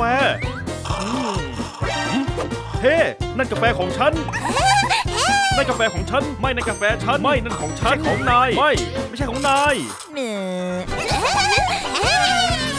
ฟอืมอืมเฮ้นั่นกาแฟของฉัน นั่นกาแฟของฉัน ไม่นั่นกาแฟฉัน ไม่นั่นของฉันของนาย ไม่ ไม่ใช่ของนายเนื้เ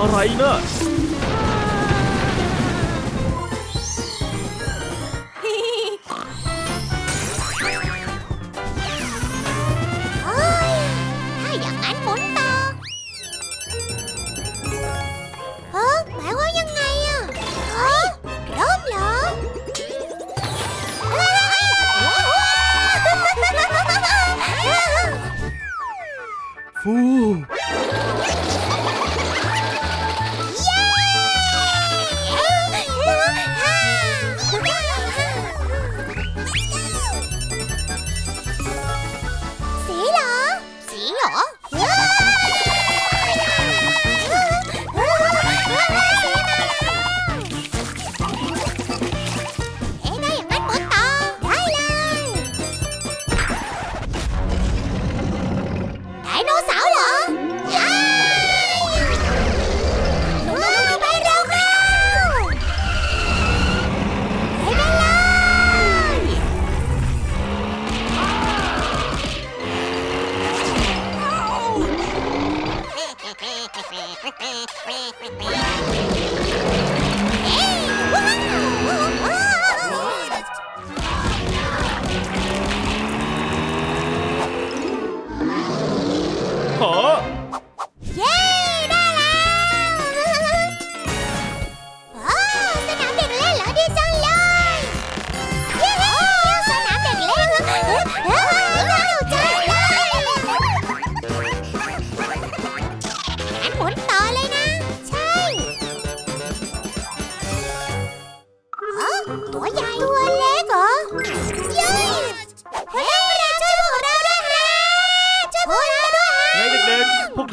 อะไรเนอะ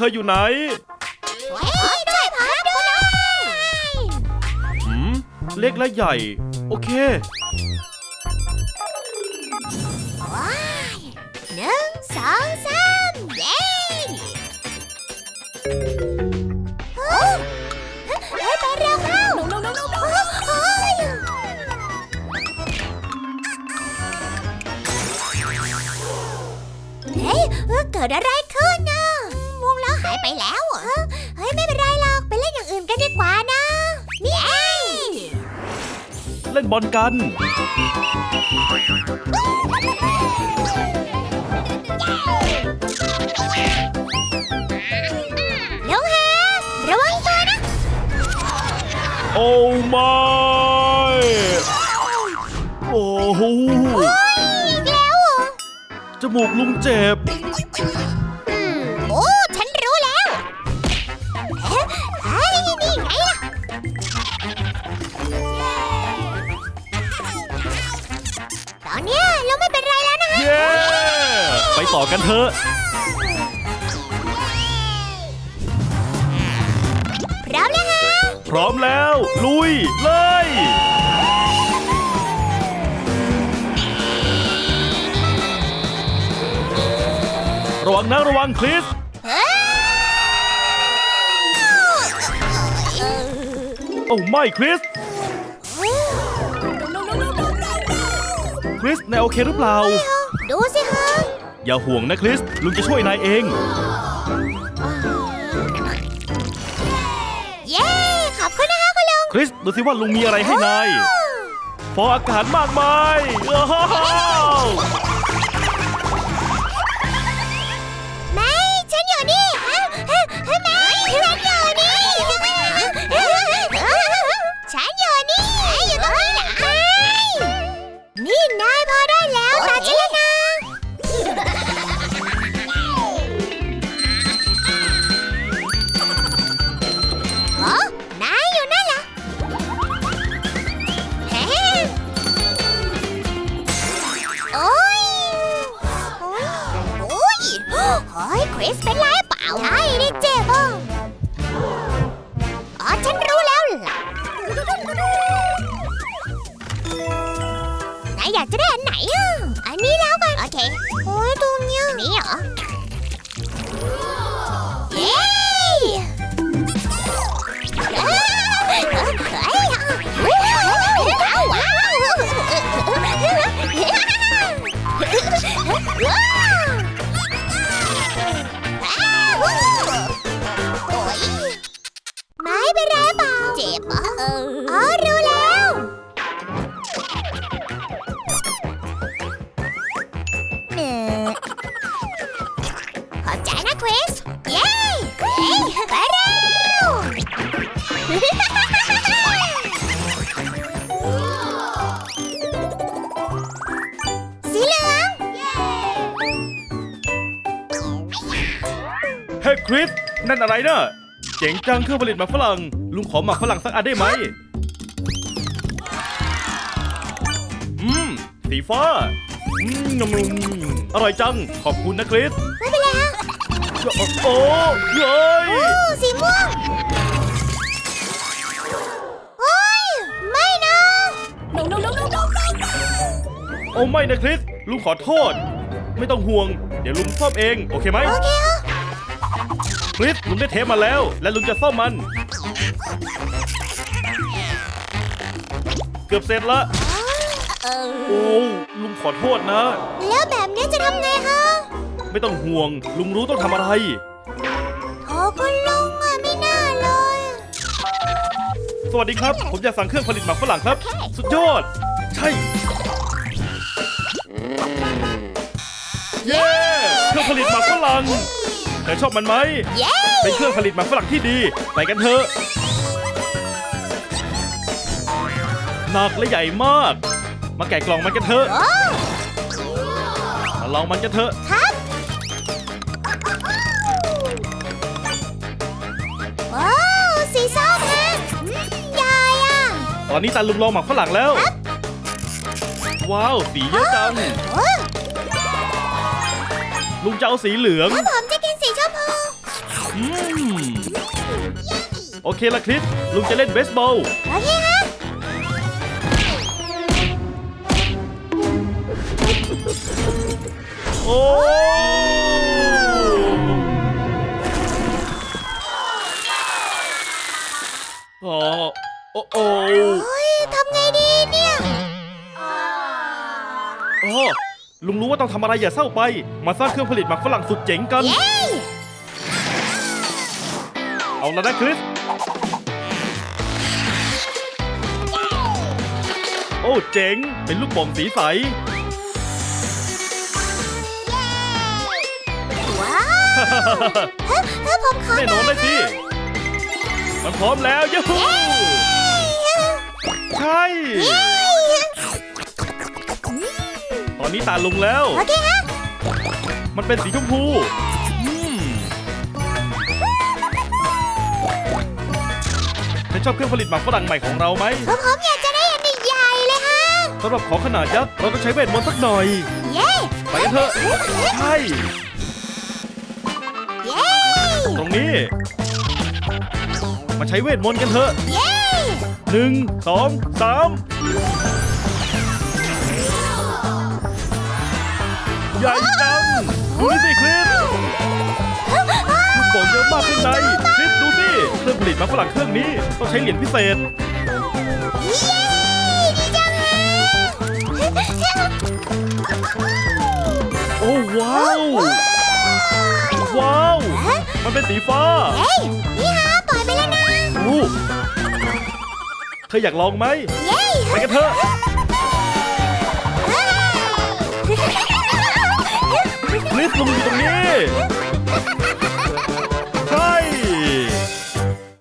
ธออยู่ไหนช่วยช่วยพาด้วยหืมเล็กและใหญ่ โอเค ว้ายหนึ่งสองสามเย้เฮ้ยเฮ้ยไปเร็วเข้าเฮ้ยเฮ้ยเกิดอะไร ไปแล้วเหรอเฮ้ยไม่เป็นไรหรอกไปเล่นอย่างอื่นกันดีกว่านะนี่เองเล่นบอลกันลุงแฮระวังตัวนะ โอ้ไม่โอ้โหอีกแล้วเหรอ จมูกลุงเจ็บ อนเนี้ยเราไม่เป็นไรแล้วนะฮะเย้ ไปต่อกันเถอะ พร้อมแล้วฮะพร้อมแล้ว ลุย เลย ระวังนะระวังคริสเฮ้ยโอ้ไม่คริส คริสนายโอเคหรือเปล่า ดูสิคะอย่าห่วงนะคริส ลุงจะช่วยนายเอง เย้ ขอบคุณนะคะคุณลุง คริส ดูสิว่าลุงมีอะไรให้นาย ฟองอากาศมากมายอ้าว นายอยากจะได้อันไหนอะอันนี้แล้วกั คริส นั่นอะไรเนอะเจ๋งจังเครื่องผลิตหมากฝรั่ง ลุงขอหมากฝรั่งสักอันได้ไหม อืม สีฟ้า อืมนมๆอร่อยจัง ขอบคุณนะคริส ไม่เป็นไรฮะโอ้เย้ยโอ้สีม่วง โอ้ย ไม่นะ no no no no no no โอ้ไม่นะคริส ลุงขอโทษ ไม่ต้องห่วง เดี๋ยวลุงซ่อมเอง โอเคไหม โอเคฮะค ริสลุงได้เทปมาแล้ว และลุงจะซ่อมมัน เกือบเสร็จละเออโอ้ลุงขอโทษนะ แล้วแบบนี้จะทำไงฮะไม่ต้องห่วง ลุงรู้ต้องทำอะไร โอ้คุณลุงอะไม่น่าเลยสวัสดีครับ ผมอยากสั่งเครื่องผลิตหมากฝรั่งครับโอเคสุดยอด ใช่ เย้เครื่องผลิตหมากฝรั่ง เธอชอบมันไหม เย้ เป็นเครื่องผลิตหมากฝรั่งที่ดี ไปกันเถอะหนักและใหญ่มาก มาแกะกล่องมันกันเถอะโอ้มาลองมันกันเถอะ ครับว้าวสีส้มฮะอืมใหญ่อะตอนนี้ตาลุงลองหมากฝรั่งแล้ว ว้าว สีเยอะจัง โอ้ลุงจะเอาสีเหลืองแล้วผม โอเคละคริสลุงจะเล่นเบสบอล โอเคฮะโอ้โอ้โอ้โอ้โอ้ยทำไงดีเนี่ยโอ้ลุงรู้ว่าต้องทำอะไรอย่าเศร้าไป มาสร้างเครื่องผลิตหมากฝรั่งสุดเจ๋งกัน เย้ เอาละนะคริส โอ้เจ๋ง เป็นลูกโป่งสีใส ว้าวเฮ้ยเฮ้ยผมขอแน่นอนเลยสิ มันพร้อมแล้วยูฮูใช่ ตอนนี้ตาลุงแล้ว โอเคฮะ มันเป็นสีชมพู เธอชอบเครื่องผลิตหมากฝรั่งใหม่ของเราไหมผมผมอยากจะได้อันใหญ่ๆเลยฮะ สำหรับของขนาดยักษ์เราต้องใช้เวทมนต์สักหน่อย เย้ไปกันเถอะใช่เย้ตรงนี้ มาใช้เวทมนต์กันเถอะเย้หนึ่งสองสามใหญ่จังดูนี่สิคลิปลูกโป่งเยอะมากข้างในคลิปดูสิ เครื่องผลิตหมากฝรั่งเครื่องนี้ต้องใช้เหรียญพิเศษเย้ดีจังฮะโอ้ว้าว ว้าว มันเป็นสีฟ้า เฮ้ยนี่ฮะปล่อยไปแล้วนะ โอ้เธออยากลองไหม เย้ไปกันเถอะ ลิฟต์ลุงอยู่ตรงนี้